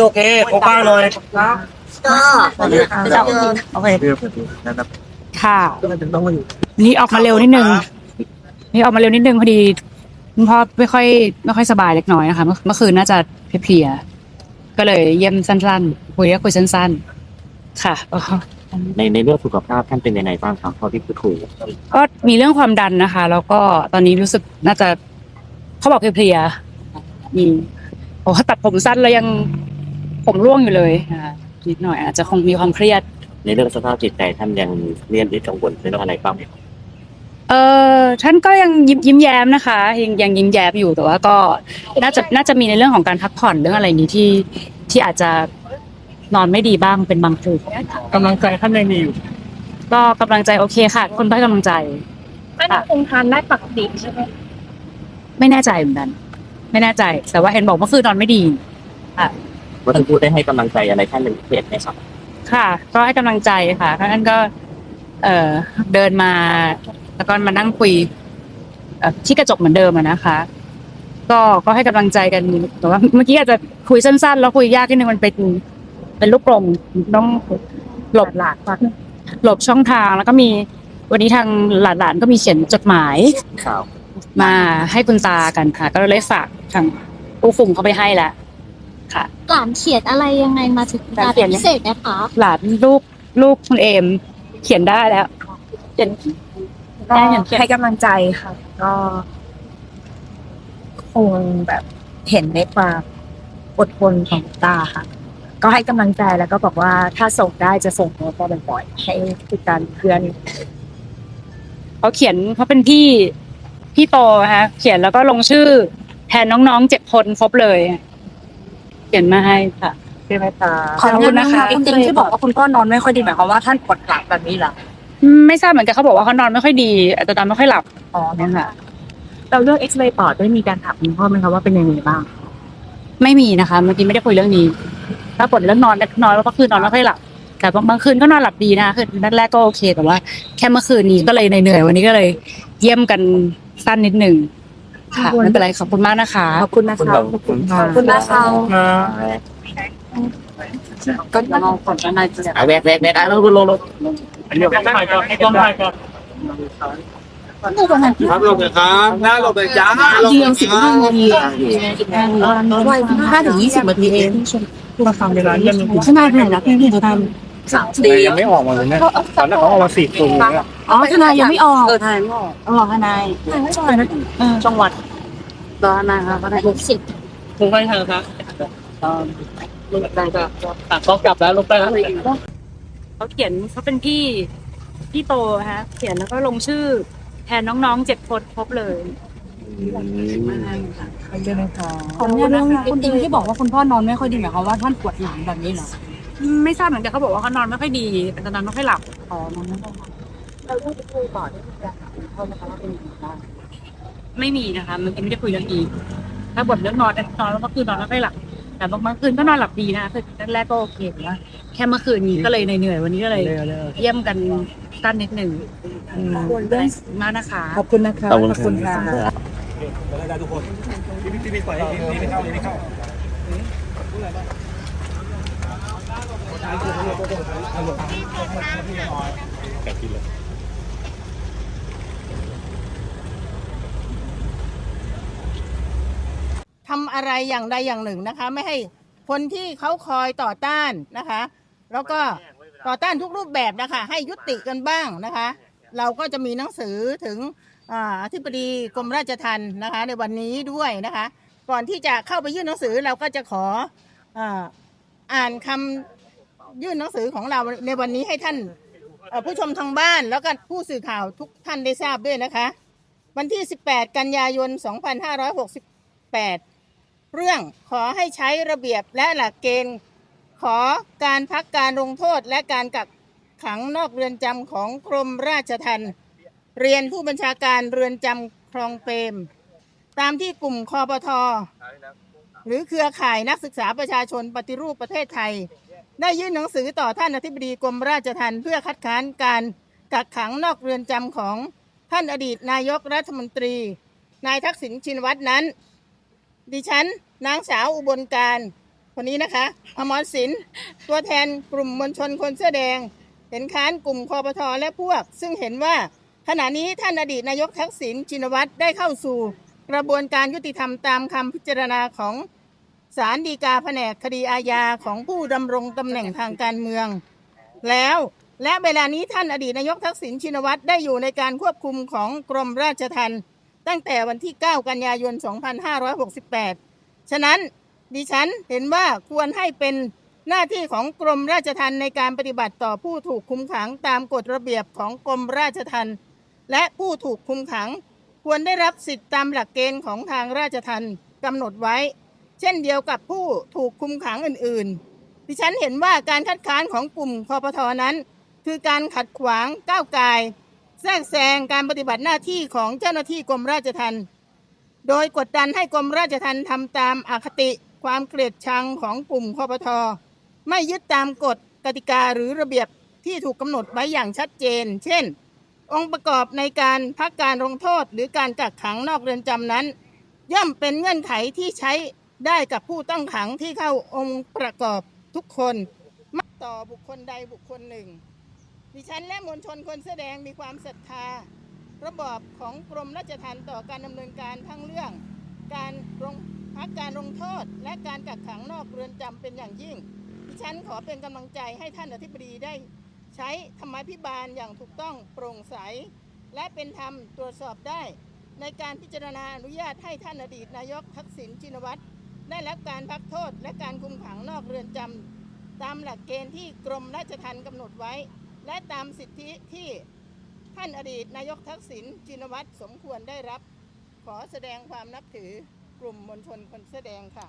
โอเคโคก้าหน่อยก็โอเคเรื่องนะครับค่ะนี่ออกมาเร็วนิดนึง นี่ออกมาเร็วนิดนึงพอดีคุณพ่อไม่ค่อยไม่ค่อยสบายเล็กน้อยนะคะเมื่อเมื่อคืนน่าจะเพลียก็เลยเยี่ยมสั้นๆคุยก็คุยสั้นๆ ค่ะในในเรื่องสุขภาพท่านเป็นยังไงบ้างครับเท่าที่พูดคุยก็มีเรื่องความดันนะคะ แล้วก็ตอนนี้รู้สึกน่าจะเขาบอกเพลียๆอืมโอ้เขาตัดผมสั้นแล้วยัง ผมร่วงอยู่เลยนะคะนิดหน่อยอาจจะคงมีความเครียด ในเรื่องสภาพจิตใจท่านยังเรียนหรือกังวลในเรื่องอะไรบ้างไหมครับเออท่านก็ยังยิ้มยิ้มแย้มนะคะ ยังยังยิ้มแย้มอยู่แต่ว่าก็น่าจะน่าจะมีในเรื่องของการพักผ่อนเรื่องอะไรนี้ที่ที่อาจจะนอนไม่ดีบ้างเป็นบางคืนกำลังใจท่านยังมีอยู่ก็กำลังใจโอเคค่ะ คนให้กำลังใจท่านคงทานได้ปกติใช่ไหมไม่แน่ใจเหมือนกัน ไม่แน่ใจ แต่ว่าเห็นบอกเมื่อคืนนอนไม่ดี ว่าท่านพูดได้ให้กำลังใจอะไรท่านเป็นพิเศษไหมครับ ค่ะ ก็ให้กำลังใจค่ะท่านก็ เอ่อเดินมา แล้วก็มานั่งคุยเอ่อที่กระจกเหมือนเดิมอะนะคะ ก็ก็ให้กำลังใจกันแต่ว่าเมื่อกี้อาจจะคุยสั้นๆ แล้วคุยยากนิดนึงมันเป็นเป็นลูกกลมต้องหลบหลานหลบช่องทางแล้วก็มีวันนี้ทางหลานๆก็มีเขียนจดหมายครับมาให้คุณตากันค่ะ ก็เลยฝากทางผู้ฟุ่มเขาไปให้แล้ว ค่ะ หลานเขียนอะไรยังไงมาถึงหลานเขียน พิเศษนะคะหลานลูกลูกคุณเอม เขียนได้แล้ว เขียนก็ให้กำลังใจค่ะ ก็คงแบบเห็นในความอดทนของตาค่ะ ก็ให้กำลังใจแล้วก็บอกว่าถ้าส่งได้จะส่งโน้ตบ่อยๆให้ติดการเพื่อน เขาเขียนเขาเป็นพี่พี่โตนะคะเขียนแล้วก็ลงชื่อ แทนน้องๆเจ็ดคนครบเลยเขียนมาให้ค่ะ ใช่ไหมตาขอบคุณนะคะจริงๆที่บอกว่าคุณพ่อนอนไม่ค่อยดีหมายความว่าท่านปวดหลังแบบนี้เหรอไม่ทราบเหมือนกันเขาบอกว่าเขานอนไม่ค่อยดีอาจจะนอนไม่ค่อยหลับอ๋อเนี่ยค่ะเราเรื่องเอ็กซเรย์ปอดได้มีการถามคุณพ่อไหมคะว่าเป็นยังไงบ้าง ไม่มีนะคะเมื่อกี้ไม่ได้คุยเรื่องนี้ ถ้าปวดเรื่องนอนเล็กน้อยแล้วก็คือนอนไม่ค่อยหลับ แต่บางบางคืนก็นอนหลับดีนะคะคือนัดแรกก็โอเค แต่ว่า แค่เมื่อคืนนี้ก็เลยเหนื่อยๆวันนี้ก็เลย เยี่ยมกันสั้นนิดหนึ่ง ค่ะไม่เป็นไรขอบคุณมากนะคะ ขอบคุณนะคะ ขอบคุณขอบคุณนะคะก็มองผลนายจะอะแวกแวกแวกอะลงลงลงเดี๋ยวต้องถ่ายก่อนให้ต้องถ่ายก่อนครับลงเลยครับหน้าลงเลยจ้าลงเรียงสิบห้านาทีวัยห้าถึงยี่สิบนาทีเองผู้ฟังเวลาขนาดไหนนะพี่พี่ทำ สามสี่ยังไม่ออกมาเลยเนี่ยตอนนั้นเขาเอามาสี่ตัวเนี่ยอ๋อทนายยังไม่ออกเออทนายไม่ออกอ๋อทนายจังหวัดรอทนายค่ะก็ได้สิบคงไม่ทันครับลงได้ก็ตัดต้องกลับแล้วลงไปแล้วเขาเขียนเขาเป็นพี่พี่โตฮะ เขียนแล้วก็ลงชื่อ แทนน้องๆเจ็ดคนครบเลยของเนี่ยเรื่องคุณจริงที่บอกว่าคุณพ่อนอนไม่ค่อยดีหมายความว่าท่านปวดหลังแบบนี้เหรอ ไม่ทราบเหมือนกันเขาบอกว่าเขานอนไม่ค่อยดีแต่ตอนนั้นไม่ค่อยหลับอ๋อนอนไม่ค่อยเราเรื่องคุยก่อนได้มีการถามคุณพ่อไหมคะว่าเป็นยังไงบ้างไม่มีนะคะเมื่อกี้ไม่ได้คุยเรื่องนี้ถ้าบ่นเรื่องนอนนอนแล้วเมื่อคืนนอนไม่ค่อยหลับแต่บางบางคืนก็นอนหลับดีนะคือแรกๆก็โอเคแต่ว่าแค่เมื่อคืนนี้ก็เลยเหนื่อยๆวันนี้ก็เลยเยี่ยมกันสั้นนิดหนึ่งมากนะคะขอบคุณนะคะขอบคุณค่ะได้ทุกคนพี่พี่พี่ปล่อยพี่ไม่เข้าพี่ไม่เข้า ทำอะไรอย่างใดอย่างหนึ่งนะคะ ไม่ให้คนที่เขาคอยต่อต้านนะคะ แล้วก็ต่อต้านทุกรูปแบบนะคะ ให้ยุติกันบ้างนะคะ เราก็จะมีหนังสือถึงอธิบดีกรมราชทัณฑ์นะคะ ในวันนี้ด้วยนะคะ ก่อนที่จะเข้าไปยื่นหนังสือเราก็จะขออาอ่านคำ ยื่นหนังสือของเราในวันนี้ให้ท่านผู้ชมทางบ้านแล้วก็ผู้สื่อข่าวทุกท่านได้ทราบด้วยนะคะ วันที่ 18 กันยายน 2568 เรื่องขอให้ใช้ระเบียบและหลักเกณฑ์ ขอการพักการลงโทษและการกักขังนอกเรือนจำของกรมราชทัณฑ์เรียนผู้บัญชาการเรือนจำคลองเปรม ตามที่กลุ่มคอปทหรือเครือข่ายนักศึกษาประชาชนปฏิรูปประเทศไทย ได้ยื่นหนังสือต่อท่านอธิบดีกรมราชทัณฑ์เพื่อคัดค้านการกักขังนอกเรือนจำของท่านอดีตนายกรัฐมนตรี นายทักษิณชินวัตรนั้น ดิฉันนางสาวอุบลการคนนี้นะคะ อมรสินตัวแทนกลุ่มมวลชนคนเสื้อแดง เห็นค้านกลุ่มคอปทอและพวก ซึ่งเห็นว่าขณะนี้ท่านอดีตนายกทักษิณชินวัตรได้เข้าสู่ กระบวนการยุติธรรมตามคำพิจารณาของ ศาลฎีกาแผนกคดีอาญาของผู้ดำรงตำแหน่งทางการเมือง แล้วและเวลานี้ท่านอดีตนายกทักษิณชินวัตรได้อยู่ในการควบคุมของกรมราชทัณฑ์ตั้งแต่วันที่ 9 กันยายน 2568 ฉะนั้นดิฉันเห็นว่าควรให้เป็นหน้าที่ของกรมราชทัณฑ์ในการปฏิบัติต่อผู้ถูกคุมขังตามกฎระเบียบของกรมราชทัณฑ์และผู้ถูกคุมขัง ควรได้รับสิทธิตามหลักเกณฑ์ของทางราชทัณฑ์กำหนดไว้ เช่นเดียวกับผู้ถูกคุมขังอื่นๆ ดิฉันเห็นว่าการคัดค้านของกลุ่มคอปทนั้น คือการขัดขวางก้าวไกายแทรกแซงการปฏิบัติหน้าที่ของเจ้าหน้าที่กรมราชทัณฑ์โดยกดดันให้กรมราชทัณฑ์ทำตามอคติความเกลียดชังของกลุ่มคอปทไม่ยึดตามกฎกติกาหรือระเบียบที่ถูกกำหนดไว้อย่างชัดเจน เช่น องค์ประกอบในการพักการลงโทษหรือการกักขังนอกเรือนจำนั้น ย่อมเป็นเงื่อนไขที่ใช้ ได้กับผู้ต้องขังที่เข้าองค์ประกอบทุกคนไม่ต่อบุคคลใดบุคคลหนึ่ง ดิฉันและมวลชนคนแสดงมีความศรัทธา ระบอบของกรมราชทัณฑ์ต่อการดำเนินการทั้งเรื่อง การลงพักการลงโทษ และการกักขังนอกเรือนจำเป็นอย่างยิ่ง ดิฉันขอเป็นกำลังใจให้ท่านอธิบดีได้ ใช้ธรรมาภิบาลอย่างถูกต้องโปร่งใส และเป็นธรรมตรวจสอบได้ ในการพิจารณาอนุญาตให้ท่านอดีตนายกทักษิณชินวัตร ได้รับการพักโทษและการคุมขังนอกเรือนจำตามหลักเกณฑ์ที่กรมราชทัณฑ์กำหนดไว้ และตามสิทธิที่ท่านอดีตนายกทักษิณชินวัตรสมควรได้รับ ขอแสดงความนับถือกลุ่มมวลชนคนแสอแดงค่ะ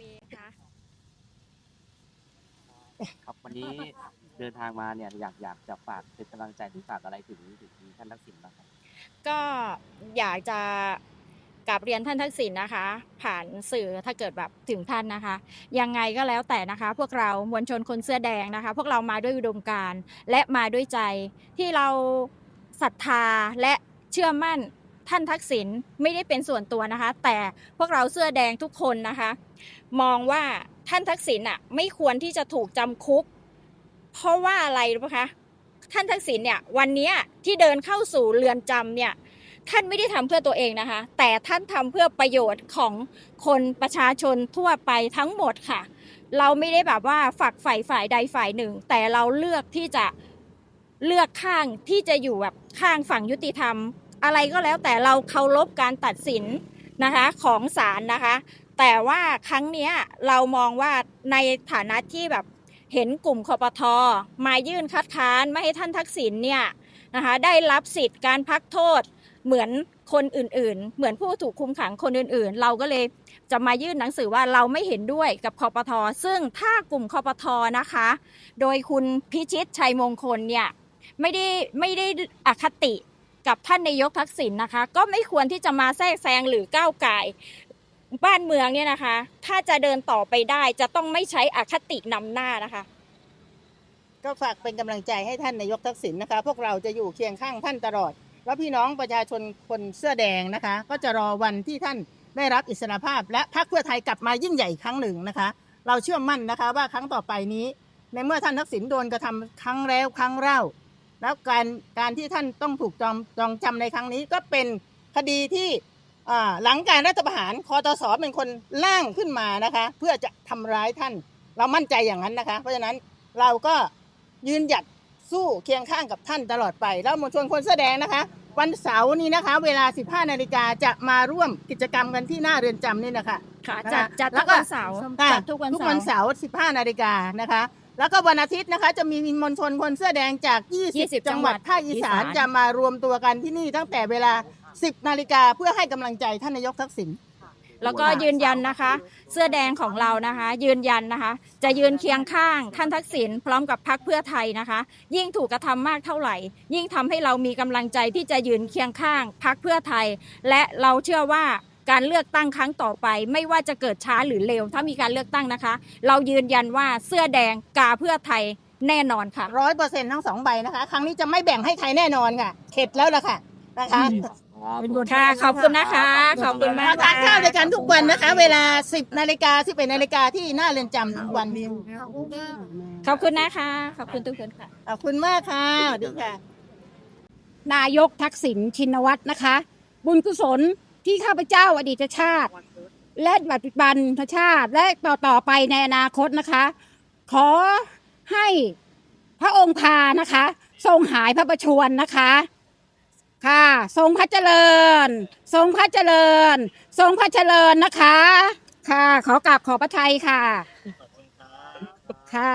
มีค่ะครับวันนี้เดินทางมาเนี่ยอยากอยากจะฝากเป็นกำลังใจหรือฝากอะไรถึงถึงท่านทักษิณบ้างครับก็อยากจะ กลับเรียนท่านทักษิณนะคะ ผ่านสื่อถ้าเกิดแบบถึงท่านนะคะ ยังไงก็แล้วแต่นะคะ พวกเรามวลชนคนเสื้อแดงนะคะ พวกเรามาด้วยอุดมการณ์และมาด้วยใจที่เราศรัทธาและเชื่อมั่นท่านทักษิณไม่ได้เป็นส่วนตัวนะคะ แต่พวกเราเสื้อแดงทุกคนนะคะ มองว่าท่านทักษิณอะไม่ควรที่จะถูกจำคุก เพราะว่าอะไรรู้ปะคะท่านทักษิณเนี่ยวันนี้ที่เดินเข้าสู่เรือนจำเนี่ย ท่านไม่ได้ทำเพื่อตัวเองนะคะ แต่ท่านทำเพื่อประโยชน์ของคนประชาชนทั่วไปทั้งหมดค่ะ เราไม่ได้แบบว่าฝักฝ่ายฝ่ายใดฝ่ายหนึ่ง แต่เราเลือกที่จะเลือกข้างที่จะอยู่แบบข้างฝั่งยุติธรรม อะไรก็แล้วแต่เราเคารพการตัดสินนะคะของศาลนะคะ แต่ว่าครั้งนี้เรามองว่าในฐานะที่แบบเห็นกลุ่มคอปทอมายื่นคัดค้านไม่ให้ท่านทักษิณเนี่ยนะคะได้รับสิทธิ์การพักโทษ เหมือนคนอื่นๆ เหมือนผู้ถูกคุมขังคนอื่นๆ เราก็เลยจะมายื่นหนังสือว่าเราไม่เห็นด้วยกับคอปทอซึ่งถ้ากลุ่มคอปทอนะคะ โดยคุณพิชิตชัยมงคลเนี่ยไม่ได้ไม่ได้อคติกับท่านนายกทักษิณนะคะ ก็ไม่ควรที่จะมาแทรกแซงหรือก้าวไก่บ้านเมืองเนี่ยนะคะ ถ้าจะเดินต่อไปได้จะต้องไม่ใช้อคตินำหน้านะคะ ก็ฝากเป็นกำลังใจให้ท่านนายกทักษิณนะคะ พวกเราจะอยู่เคียงข้างท่านตลอด แล้วพี่น้องประชาชนคนเสื้อแดงนะคะ ก็จะรอวันที่ท่านได้รับอิสรภาพ และพรรคเพื่อไทยกลับมายิ่งใหญ่อีกครั้งหนึ่งนะคะ เราเชื่อมั่นนะคะว่าครั้งต่อไปนี้ ในเมื่อท่านทักษิณโดนกระทำครั้งแล้วครั้งเล่า แล้วการการที่ท่านต้องถูกจองจองจำในครั้งนี้ก็เป็นคดีที่หลังการรัฐประหารคอตสเป็นคนร่างขึ้นมานะคะ เพื่อจะทำร้ายท่านเรามั่นใจอย่างนั้นนะคะ เพราะฉะนั้นเราก็ยืนหยัด สู้เคียงข้างกับท่านตลอดไป แล้วมวลชนคนแสอแดงนะคะ วันเสาร์นี้นะคะ เวลา 15 นาฬิกาจะมาร่วมกิจกรรมกันที่หน้าเรือนจำนี่นะคะค่ะนะคะจัดจัดแล้ทุวกก็วันเสาร์ค่ะจัดทุกวันทุกเสาวันร์เสาร์15 นาฬิกานะคะ แล้วก็วันอาทิตย์นะคะ จะมีมวลชนคนเสื้อแดงจาก20 20 จังหวัดภาคอีสานจะมารวมตัวกันที่นี่ตั้งแต่เวลา 10 นาฬิกาเพื่อให้กำลังใจท่านนายกทักษิณ แล้วก็ยืนยันนะคะ เสื้อแดงของเรานะคะ ยืนยันนะคะ จะยืนเคียงข้างท่านทักษิณพร้อมกับพรรคเพื่อไทยนะคะ ยิ่งถูกกระทำมากเท่าไหร่ ยิ่งทำให้เรามีกำลังใจที่จะยืนเคียงข้างพรรคเพื่อไทย และเราเชื่อว่าการเลือกตั้งครั้งต่อไป ไม่ว่าจะเกิดช้าหรือเร็ว ถ้ามีการเลือกตั้งนะคะ เรายืนยันว่าเสื้อแดงกาเพื่อไทยแน่นอนค่ะร้อยเปอร์เซ็นต์ทั้งสองใบนะคะ ครั้งนี้จะไม่แบ่งให้ใครแน่นอนค่ะ เข็ดแล้วล่ะค่ะนะคะ อ๋อค่ะ ขอบคุณนะคะ ขอบคุณมากมาทานข้าวด้วยกันทุกวันนะคะ เวลา 10นาฬิกา11นาฬิกาที่หน้าเรือนจำทุกวันขอบคุณนะคะ ขอบคุณทุกคนค่ะ ขอบคุณมากค่ะสวัสดีค่ะ นายกทักษิณชินวัตรนะคะ บุญกุศลที่ข้าพเจ้าอดีตชาติ และปัจจุบันชาติและต่อต่อไปในอนาคตนะคะ ขอให้พระองค์พานะคะ ทรงหายพระประชวรนะคะ ค่ะ ทรงพระเจริญ ทรงพระเจริญ ทรงพระเจริญนะคะ ค่ะ ขอกราบขอพระทัยค่ะ ค่ะ